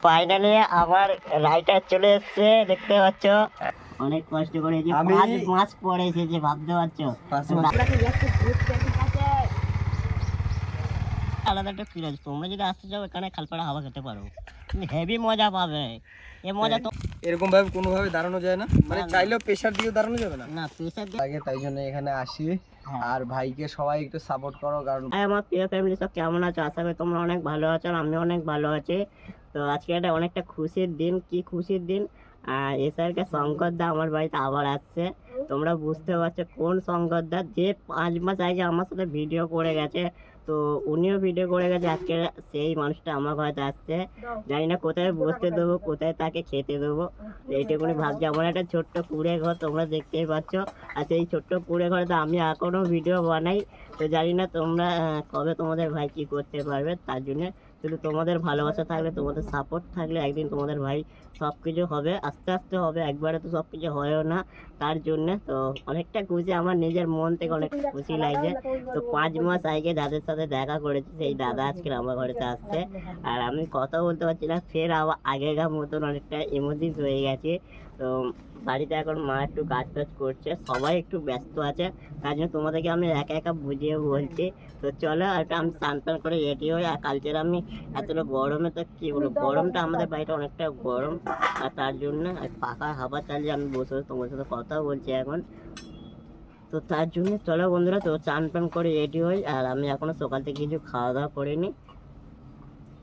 Finally আমার writer চলে এসেছে দেখতে পাচ্ছ? অনেক কষ্ট করে যে পাঁচ মাস পরে এসেছে ভাবতে পারছ? আলাদা একটা ফিল তোমরা যদি আসতে চাও এখানে খালপাড়া হাওয়া খেতে পারো। হেভি মজা পাবে। এ মজা তো এরকম ভাবে কোনো ভাবে দাঁড়ানো যায় না। মানে। চাইলেও প্রেশার দিয়ে দাঁড়ানো যাবে না। না প্রেশার দিয়ে আগে তাই জন্য এখানে আসি। হ্যাঁ। আর ভাইকে সবাই একটু সাপোর্ট করো কারণ আমার প্রিয় ফ্যামিলি সব কেমন আছো? আশা করি তোমরা অনেক ভালো আছো আর আমি অনেক ভালো আছি। তো আজকে একটা অনেকটা খুশির দিন, কি খুশির দিন? আর এসআরকে শঙ্কর দা আমার বাড়িতে আবার আসছে। তোমরা বুঝতে পারছ কোন শঙ্কর দা যে পাঁচ মাস আগে আমার সাথে ভিডিও করে গেছে। তো উনিও ভিডিও করে গেছে, আজকে সেই মানুষটা আমার ঘরেতে আসছে। জানি না কোথায় বসতে দেবো, কোথায় তাকে খেতে দেবো। এইটুকুনি ভাবছি, আমার একটা ছোট্ট কুড়ে ঘর তোমরা দেখতেই পাচ্ছ। আর সেই ছোট্ট কুড়ে ঘরে তো আমি এখনও ভিডিও বানাই। তো জানি না তোমরা কবে তোমাদের ভাই কি করতে পারবে, তার জন্য শুধু তোমাদের ভালোবাসা থাকলে, তোমাদের সাপোর্ট থাকলে একদিন তোমাদের ভাই সব কিছু হবে, আস্তে আস্তে হবে, একবারে তো সব কিছু হয়ও না। তার জন্যে তো অনেকটা খুশি, আমার নিজের মন থেকে অনেক খুশি লাগছে। তো পাঁচ মাস আগে দাদার সাথে দেখা করেছি, সেই দাদা আজকে আমার ঘরেতে আসছে। আর আমি কথা বলতে পারছি না, ফের আবার আগেকার মতন অনেকটা ইমোজিস হয়ে গেছে। তো বাড়িতে এখন মা একটু কাজ টাজ করছে, সবাই একটু ব্যস্ত আছে, তার জন্য তোমাদেরকে আমি একা একা বুঝিয়ে বলছি। তো চলো, একটা আমি স্নান করে রেডি হই, আর কালকের আমি এতটা গরমে তো কি বলব? গরমটা আমাদের বাড়িটা অনেকটা গরম, আর তার জন্য পাকা হাওয়া চালিয়ে আমি বসে বসে তোমার সাথে কথা বলছি এখন। তো তার জন্য চলো বন্ধুরা, তো চান টান করে রেডি হই, আর আমি এখনও সকাল থেকে কিছু খাওয়া দাওয়া করিনি।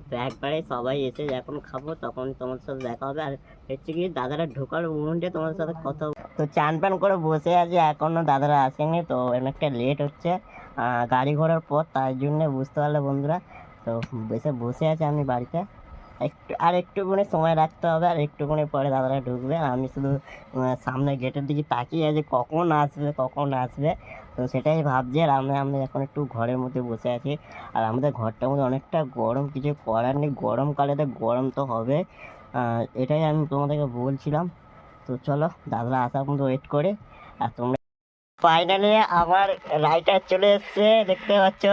তো একবারে সবাই এসে যখন খাব তখন তোমার সাথে দেখা হবে। আর হচ্ছে কি, দাদারা ঢোকার মুহূর্তে তোমার সাথে কথা তো চান পান করে বসে আছে, এখনও দাদারা আসেনি, তো অনেকটা লেট হচ্ছে গাড়ি ঘোড়ার পর তার জন্য বুঝতে পারলে বন্ধুরা। তো বসে বসে আছে আমি বাড়িতে। একটু, আর একটুখানি সময় রাখতে হবে, আর একটুখানি পরে দাদারা ঢুকবে আমি শুধু সামনে গেটের দিকে তাকিয়ে আছি, কখন আসবে কখন আসবে। তো সেটাই ভাবছি আর আমরা আমি এখন একটু ঘরের মধ্যে বসে আছি। আর আমাদের ঘরটার মধ্যে অনেকটা গরম কিছু করার নেই। গরমকালে তো গরম তো হবে। এটাই আমি তোমাদেরকে বলছিলাম। তো চলো দাদারা আসা পর্যন্ত ওয়েট করে। আর তোমরা ফাইনালি আমার রাইটার চলে এসছে দেখতে পাচ্ছ?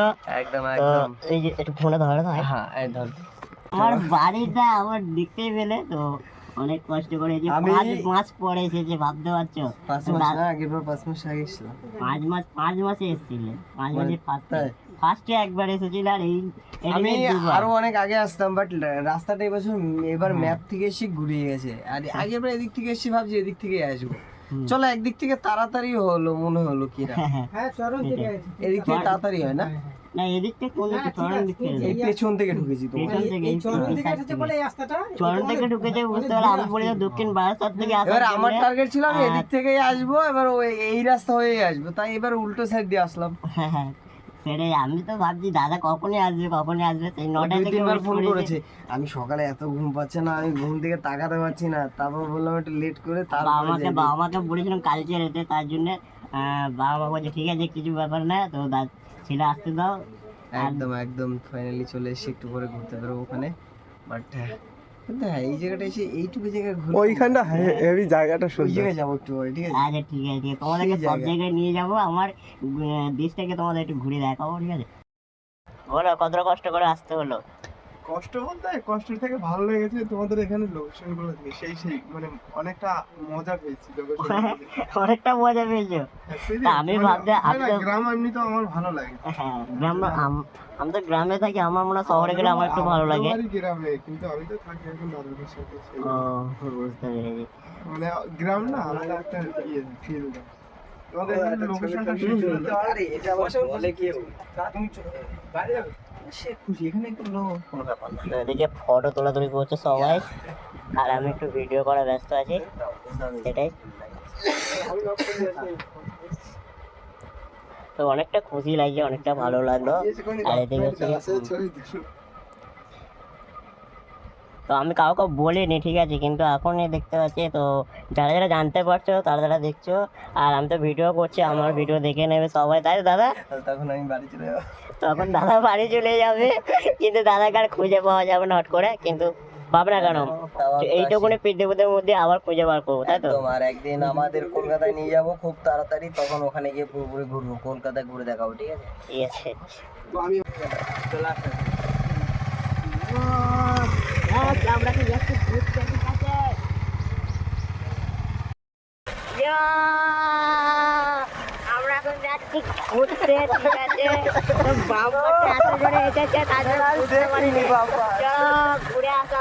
একদম একদম। এই যে একটু ফোনে ধরে ভাই। হ্যাঁ একদম আমার বাড়িটা আমার দেখতেই পেলে তো অনেক কষ্ট করে যে পাঁচ মাস পরে এসেছে ভাবতে পারছ? পাঁচ মাস না আগের বার পাঁচ মাস আগে পাঁচ মাস পাঁচ মাসে এসেছিলে? পাঁচ মানে মাসে ফার্স্টে ফার্স্টে একবার এসেছিল আর এই আমি আরও অনেক আগে আসতাম বাট রাস্তাটা এবছর এবার হ্যাঁ। ম্যাপ থেকে এসে ঘুরিয়ে গেছে। আর আগের বার এদিক থেকে এসে ভাবছি এদিক থেকে আসব। চলো একদিক থেকে তাড়াতাড়ি হলো মনে হলো কিনা। সেটাই। এদিক থেকে তাড়াতাড়ি হয় না? না এদিক থেকে চরণ দিক থেকে পেছন থেকে ঢুকেছি তো। পেছন থেকে এই চরণ থেকে। ঢুকেছে বুঝতে পারলে আমি বলি দক্ষিণ বারাসাত থেকে এবার আমার টার্গেট ছিল আমি এদিক থেকেই আসব এবার ওই এই রাস্তা হয়েই আসব। তাই এবার উল্টো সাইড দিয়ে আসলাম। হ্যাঁ, হ্যাঁ। সেটাই আমি তো ভাবছি দাদা কখনই আসবে কখনই আসবে? সেই নটা দুই থেকে তিনবার ফোন করেছি। আমি সকালে এত ঘুম পাচ্ছে না আমি ঘুম থেকে তাকাতে পারছি না। তারপর বললাম একটু লেট করে বাবা তারপর মাকে বাবা মাকে বলেছিলাম কালকে রেতে তার জন্য বাবা মা বলছে ঠিক আছে কিছু ব্যাপার না। তো দা- ছেলে আসতে দাও। একদম একদম ফাইনালি চলে এসে একটু পরে ঘুরতে পারব ওখানে। বাট কিন্তু হ্যাঁ এই জায়গাটা এসে এইটুকু জায়গায় ঘুরে ওইখানটা হেভি জায়গাটা ওই সুন্দর। জায়গায় যাব একটু পরে ঠিক আছে? আচ্ছা ঠিক আছে তোমাদেরকে সব জায়গায়। নিয়ে যাব। আমার দেশটাকে তোমাদের একটু ঘুরে দেখাবো ঠিক আছে? বলো কতটা কষ্ট করে আসতে হলো? কষ্ট বলতে কষ্ট থেকে ভালো লেগেছে তোমাদের এখানে লোকেশনগুলো সেই সেই মানে অনেকটা মজা পেয়েছি লোকেশন অনেকটা মজা পেয়েছ। তা আমি ভাবতে- গ্রাম এমনি তো আমার ভালো লাগে। হ্যাঁ গ্রাম আম- তো গ্রামে থাকি আমার মনে শহরে গেলে আমার একটু ভালো লাগে। গ্রামে কিন্তু আমি তো থাকি এখন দাদুদের সাথে বুঝতে পেরেছি। মানে গ্রাম না আলাদা একটা ইয়ে ফিল তোমাদের লোকেশনটা সুন্দর আরে এটা বলে কি তুমি বাইরে যাবে সে খুশি এখানে তুলি কোনো ব্যাপার না। এদিকে ফটো তোলাতুলি করছে সবাই। আর আমি একটু ভিডিও করা ব্যস্ত আছি। সেটাই। তো অনেকটা খুশি লাগছে অনেকটা ভালো লাগল। আর এদিকে হচ্ছে তো আমি কাউকে বলিনি ঠিক আছে? কিন্তু এখনই দেখতে পাচ্ছি তো যারা যারা জানতে পারছ তারা যারা দেখছ আর আমি তো ভিডিও করছি আমার ভিডিও দেখে নেবে সবাই তাই দাদা? তখন আমি বাড়ি চলে যাব। তখন দাদা বাড়ি চলে যাবে কিন্তু দাদাকে আর খুঁজে পাওয়া যাবে না হট করে কিন্তু ভাবনা কেন? এইটুকুনি পৃথিবীদের মধ্যে আবার খুঁজে বার করব তাই তো? আর একদিন আমাদের কলকাতায় নিয়ে যাব খুব তাড়াতাড়ি তখন ওখানে গিয়ে পুরোপুরি ঘুরবো কলকাতায় ঘুরে দেখাবো ঠিক আছে? ঠিক আছে। তো আমি আমরা এখন যাচ্ছি ঘুরে আসা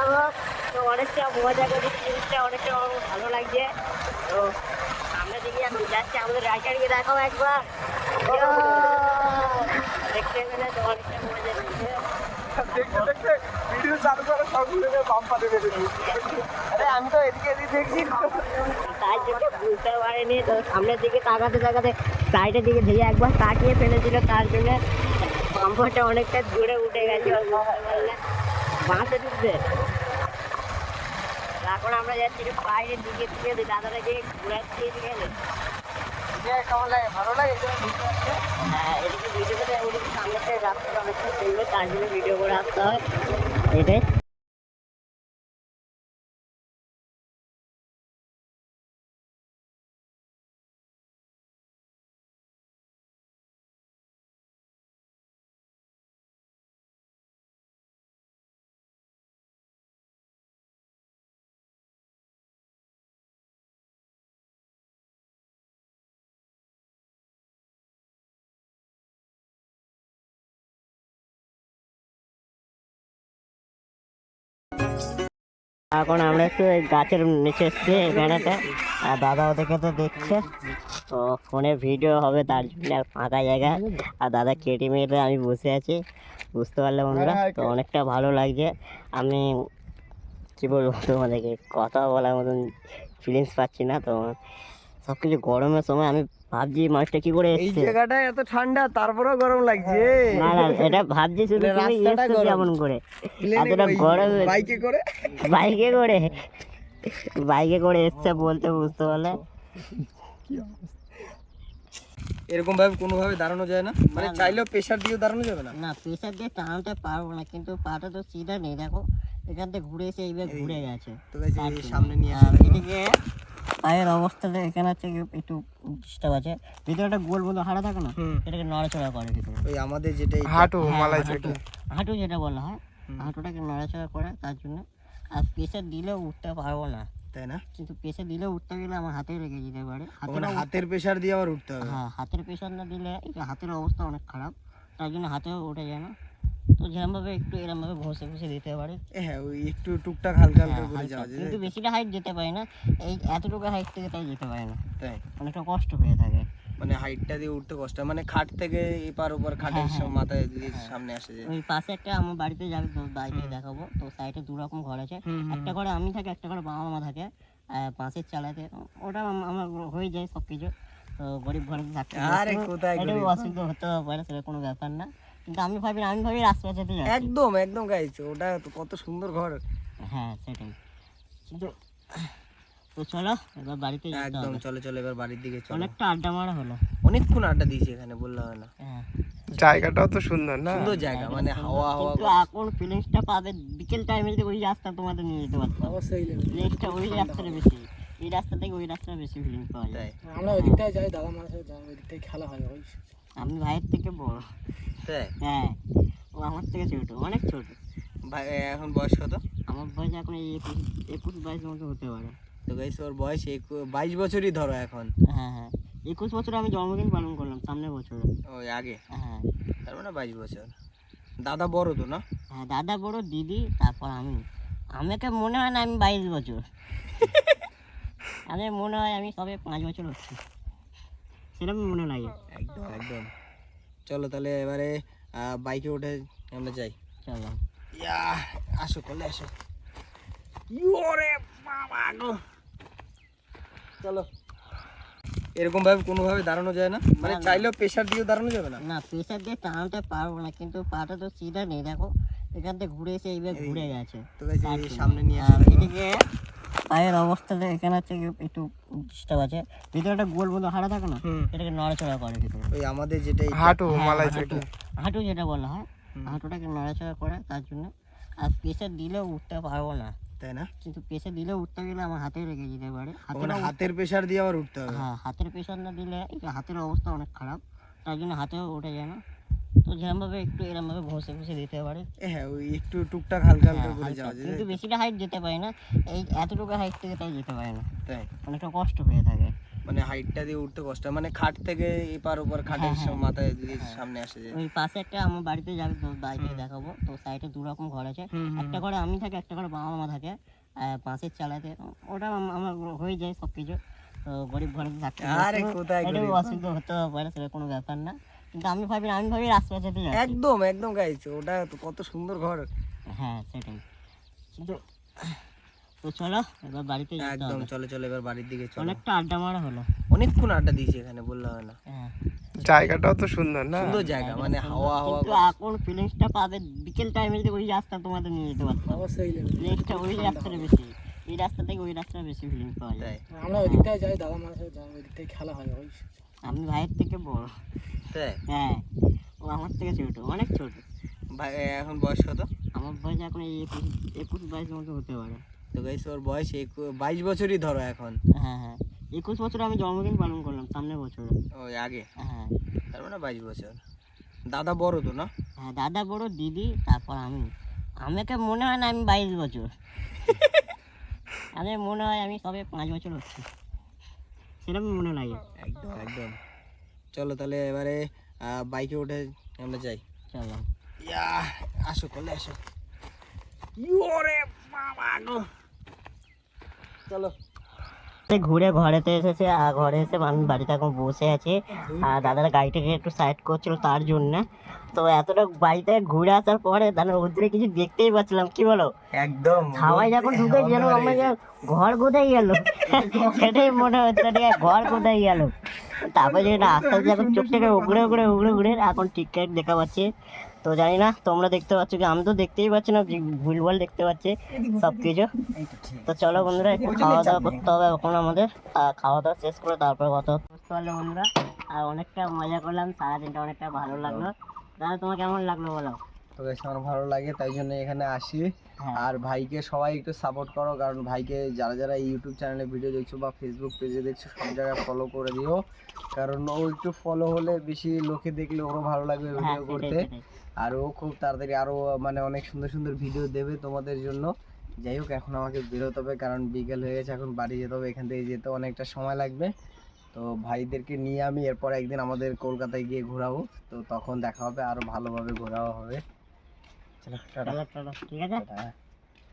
তো অনেকটা মজা করছি অনেকটা ভালো লাগছে আমরা দেখি আমি যাচ্ছি আমাদের রাইটারকে দেখাও একবার দেখতে পেলে তো অনেকটা মজা লাগছে দেখতে দেখতে ঘুরে এদিকে এদিকে তার জন্য বুঝতে পারিনি সামনের দিকে তাকাতে সাইডের দিকে একবার তাকিয়ে ফেলেছিল, তার জন্য পাম্পারটা অনেকটা দূরে উঠে গেছে। বাঁশে ঢুকবে এখন আমরা যাচ্ছি বাইরের দিকে থেকে দাদাটাকে ঘুরাচ্ছি ঠিক কেমন লাগে? ভালো লাগে? হ্যাঁ এদিকে ভিডিও করে ওদিকে সামনে থেকে রাস্তাটা অনেকটা সুন্দর তার জন্য ভিডিও করে আসতে হয়। এটাই। এখন আমরা একটু গাছের নিচে এসছি এখানেতে। আর দাদা ওদেরকে তো দেখছে। তো ফোনে ভিডিও হবে তার জন্য ফাঁকা জায়গা। আর দাদা কেটে মেরে আমি বসে আছি। বুঝতে পারলে বন্ধুরা, তো অনেকটা ভালো লাগছে। আমি কী বলব তোমাদেরকে, কথা বলার মতন ফিলিংস পাচ্ছি না। তো সব কিছু গরমের সময় আমি ভাবছি মানুষটা কি করে এই জায়গাটা এত ঠান্ডা তারপরেও গরম লাগছে। না না এটা ভাবছি শুধু মানে তুমি এসছো কেমন করে? এতটা গরম বাইকে করে। বাইকে করে? বাইকে করে এসছে বলতে বুঝতে পারলে। এরকম ভাবে কোনো ভাবে দাঁড়ানো যায় না? মানে। চাইলেও প্রেশার দিয়ে দাঁড়ানো যাবে না? না প্রেশার দিয়ে টানতে পারব না কিন্তু পাটা তো সিধা নেই। দেখো এখান থেকে ঘুরে এসে এইবার ঘুরে গেছে। তো। সামনে নিয়ে আর এদিকে পায়ের অবস্থাটা এখানে হচ্ছে একটু ডিস্টার্ব আছে। ভিতরে একটা গোল মতো হাঁটা থাকে না এটাকে নড়াচড়া করে ভিতরে। ওই আমাদের যেটাই হাঁটু হ্যাঁ, মালাই হাঁটু হাঁটু যেটা বলা হয় হাঁটুটাকে নড়াচড়া করে তার জন্য। আর প্রেশার দিলেও উঠতে পারব না। তাই না? কিন্তু প্রেশার দিলে উঠতে গেলে আমার হাতে লেগে যেতে পারে। হাতের হাতের প্রেশার দিয়ে আবার উঠতে হবে। হ্যাঁ হাতের প্রেশার না দিলে হাতের অবস্থা অনেক খারাপ। তার জন্য হাতেও উঠে যায় না। তো একটু এরমভাবে ঘষে ঘষে দিতে পারে। হ্যাঁ ওই একটু টুকটাক হালকা হালকা হ্যাঁ, করে যাওয়া যায় কিন্তু বেশিটা হাইট যেতে পারে না। এই এতটুকু হাইট থেকে তাই যেতে পারে না। তাই। অনেকটা কষ্ট হয়ে থাকে। মানে হাইটটা দিয়ে উঠতে কষ্ট মানে খাট থেকে এপার ওপার খাটের হ্যাঁ, মাথায় দিয়ে সামনে আসে যায় ওই পাশে একটা আমার বাড়িতে যাবে তো বাড়িতে দেখাবো। তো সাইডে দু রকম ঘর আছে। একটা ঘরে আমি থাকি একটা ঘরে বাবা মা থাকে পাশের চালাতে। ওটা আমার হয়ে যায় সব কিছু তো গরিব ঘরে থাকতে আরে কোথায়? অসুবিধা হতে পারে সেটা কোনো ব্যাপার না। আমি ভাবি আমি ভাবি রাস্তাতে যাচ্ছি। একদম একদম গাইস ওটা তো কত সুন্দর ঘর। হ্যাঁ সেটাই। কিন্তু তো চলো এবার বাড়িতে একদম চলো চলো এবার বাড়ির দিকে চলো। অনেকটা আড্ডা মারা হলো। অনেকক্ষণ আড্ডা দিয়েছি এখানে বললাম না। হ্যাঁ। জায়গাটাও তো সুন্দর না? সুন্দর জায়গা মানে হাওয়া হাওয়া কিন্তু এখন ফিলিংসটা পাবে বিকেল টাইমে যদি ওই রাস্তা তোমাদের নিয়ে যেতে পারতাম। অবশ্যই ফিলিংসটা ওই রাস্তাটা বেশি। এই রাস্তা থেকে ওই রাস্তাটা বেশি ফিলিংস পাওয়া যায়। আমরা ওই দিকটায় যাই দাদা মার যাই ওই দিকটায় খেলা হয় ওই আমি ভাইয়ের থেকে বড়। তাই? হ্যাঁ ও আমার থেকে ছোট অনেক ছোট। ভাই এখন বয়স কত? আমার বয়স এখন একুশ একুশ বাইশ মতো হতে পারে। তো গাইস ওর বয়স বাইশ বছরই ধরো এখন। হ্যাঁ হ্যাঁ। একুশ বছর আমি জন্মদিন পালন করলাম সামনে বছর। ওই আগে? হ্যাঁ। তার মানে বাইশ বছর। দাদা বড় তো না? হ্যাঁ দাদা বড় দিদি তারপর আমি। আমাকে মনে হয় না আমি বাইশ বছর। আমার মনে হয় আমি সবে পাঁচ বছর হচ্ছে। সেরকম মনে লাগে একদম একদম। চলো তাহলে এবারে বাইকে উঠে আমরা যাই। চলো। ইয়া আসো করলে আসো। ইয়োরে বাবা গো। চলো। এরকম ভাবে কোনো ভাবে দাঁড়ানো যায় না? মানে। চাইলেও প্রেশার দিয়ে দাঁড়ানো যাবে না? না প্রেশার দিয়ে টানতে পারব না কিন্তু পাটা তো সিধা নেই দেখো। এখান থেকে ঘুরে এসে এইবার ঘুরে গেছে। তো এই সামনে নিয়ে আর এদিকে পায়ের অবস্থাটা এখানে হচ্ছে একটু ডিস্টার্ব আছে। ভিতরে একটা গোল মতো হাঁটা থাকে না এটাকে নড়াচড়া করে ভিতরে। ওই আমাদের যেটা হাঁটু হ্যাঁ, মালাই হাঁটু। হাঁটু যেটা বলা হয় হাঁটুটাকে নড়াচড়া করে তার জন্য। আর প্রেশার দিলেও উঠতে পারব না। তাই না? কিন্তু প্রেশার দিলেও উঠতে গেলে আমার হাতে লেগে যেতে পারে। হাতের ওখানে হাতের প্রেশার দিয়ে আবার উঠতে হবে। হ্যাঁ হাতের প্রেশার না দিলে এই যে হাতের অবস্থা অনেক খারাপ। তার জন্য হাতেও উঠে যায় না। তো একটু এরমভাবে ঘষে ঘষে দিতে পারে। হ্যাঁ ওই একটু টুকটাক হালকা হালকা হ্যাঁ, করে যাওয়া যায় কিন্তু বেশিটা হাইট যেতে পারে না। এই এতটুকু হাইট থেকে তাই যেতে পারে না। তাই। অনেকটা কষ্ট হয়ে থাকে। মানে হাইটটা দিয়ে উঠতে কষ্ট মানে খাট থেকে এপার ওপার খাটের হ্যাঁ, হ্যাঁ। মাথায় দিয়ে সামনে আসে যে ওই পাশে একটা আমার বাড়িতে যাবে বাড়িতে দেখাবো। তো সাইডে দু রকম ঘর আছে। একটা ঘরে আমি থাকি একটা ঘরে বাবা মা থাকে। পাশের চালাতে। ওটা আমার হয়ে যায় সব কিছু তো গরিব ঘরে থাকতে আরে কোথায় অসুবিধা হতে পারে সেটা কোনো ব্যাপার না। আমি ভাবি আমি ভাবি রাস্তাতে যাচ্ছি একদম একদম গাইছে ওটা তো কত সুন্দর ঘর। হ্যাঁ সেটাই। কিন্তু তো চলো এবার বাড়িতে একদম চলে চলে এবার বাড়ির দিকে চলো। অনেকটা আড্ডা মারা হলো। অনেকক্ষণ আড্ডা দিয়েছি এখানে বললে হয় না। হ্যাঁ। জায়গাটাও তো সুন্দর না? সুন্দর জায়গা মানে হাওয়া হাওয়া কিন্তু এখন ফিলিংসটা পাবে বিকেল টাইমে যদি ওই রাস্তা তোমাদের নিয়ে যেতে পারতাম। অবশ্যই ফিলিংসটা ওই রাস্তাটা বেশি। এই রাস্তা থেকে ওই রাস্তাটা বেশি ফিলিংস পাওয়া যায়। আমরা ওই দিকটায় যাই দাদা মার যাই ওই দিক থেকে খেলা হয় ওই আমি ভাইয়ের থেকে বড়। তাই? হ্যাঁ। ও আমার থেকে ছোট অনেক ছোট। ভাই এখন বয়স কত? আমার বয়স এখন এই একুশ একুশ বাইশের মতো হতে পারে। তো গাইছে ওর বয়স বাইশ বছরই ধরো এখন। হ্যাঁ হ্যাঁ। একুশ বছর আমি জন্মদিন পালন করলাম সামনের বছর। ওই আগে? হ্যাঁ। তার মানে বাইশ বছর। দাদা বড় তো না? হ্যাঁ দাদা বড় দিদি তারপর আমি। আমাকে মনে হয় না আমি বাইশ বছর। আমি মনে হয় আমি সবে পাঁচ বছর হচ্ছে। সেরকম মনে লাগে একদম একদম। চলো তাহলে এবারে বাইকে উঠে আমরা যাই। চলো। ইয়া আসো কলে আসো। ইয়োরে বাবা গো। চলো। ঘুরে ঘরেতে এসেছে আর ঘরে এসে বাড়িতে এখন বসে আছে। আর দাদার গাড়িটাকে একটু সাইড করছিল তার জন্য। তো এতটা বাড়িতে ঘুরে আসার পরে দাদা রোদ্রে কিছু দেখতেই পাচ্ছিলাম কি বলো? একদম। হাওয়ায় যখন ঢুকে গেল আমরা যে ঘর কোথায় গেল? সেটাই মনে হচ্ছে ঠিক আছে, ঘর কোথায় গেল? তারপরে আস্তে যখন চোখ থেকে উগড়ে উগড়ে উগড়ে উগড়ে এখন ঠিকঠাক দেখা পাচ্ছি। তো জানি না তোমরা দেখতে পাচ্ছ কি আমি তো দেখতেই পাচ্ছি না ভুলভাল দেখতে পাচ্ছি সব কিছু তো চলো বন্ধুরা একটু খাওয়া দাওয়া করতে হবে এখন আমাদের। খাওয়া দাওয়া শেষ করে তারপর কত বুঝতে পারলে বন্ধুরা আর অনেকটা মজা করলাম সারাদিনটা অনেকটা ভালো লাগল। দাদা তোমার কেমন লাগল বলো? তো বেশ আমার ভালো লাগে তাই জন্য এখানে আসি। হ্যাঁ। আর ভাইকে সবাই একটু সাপোর্ট করো কারণ ভাইকে যারা যারা ইউটিউব চ্যানেলে ভিডিও দেখছ বা ফেসবুক পেজে দেখছ সব জায়গায় ফলো করে দিও। কারণ ও একটু ফলো হলে বেশি লোকে দেখলে ওরও ভালো লাগবে হ্যাঁ ভিডিও করতে। সেটাই। আর ও খুব তাড়াতাড়ি আরও মানে অনেক সুন্দর সুন্দর ভিডিও দেবে তোমাদের জন্য। যাই হোক এখন আমাকে বেরোতে হবে কারণ বিকেল হয়ে গেছে এখন বাড়ি যেতে হবে এখান থেকে যেতে অনেকটা সময় লাগবে। তো ভাইদেরকে নিয়ে আমি এরপর একদিন আমাদের কলকাতায় গিয়ে ঘোরাবো। তো তখন দেখা হবে আরও ভালোভাবে ঘোরাও হবে।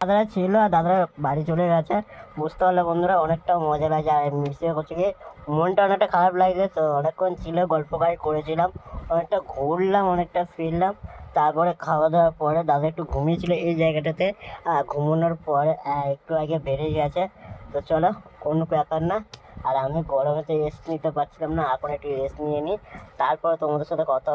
দাদারা ছিল আর দাদারা বাড়ি চলে গেছে। বুঝতে পারলে বন্ধুরা অনেকটা মজা লাগে আর মিশে করছে কি মনটা অনেকটা খারাপ লাগে তো অনেকক্ষণ ছিল গল্প গাই করেছিলাম। অনেকটা ঘুরলাম, অনেকটা ফিরলাম। তারপরে খাওয়া দাওয়ার পরে দাদা একটু ঘুমিয়েছিল এই জায়গাটাতে। ঘুমানোর পরে একটু আগে বেড়ে গেছে। তো চলো, কোনো ব্যাপার না। আর আমি গরমে তো রেস্ট নিতে পারছিলাম না, এখন একটু রেস্ট নিয়ে নিই। তারপরে তোমাদের সাথে কথা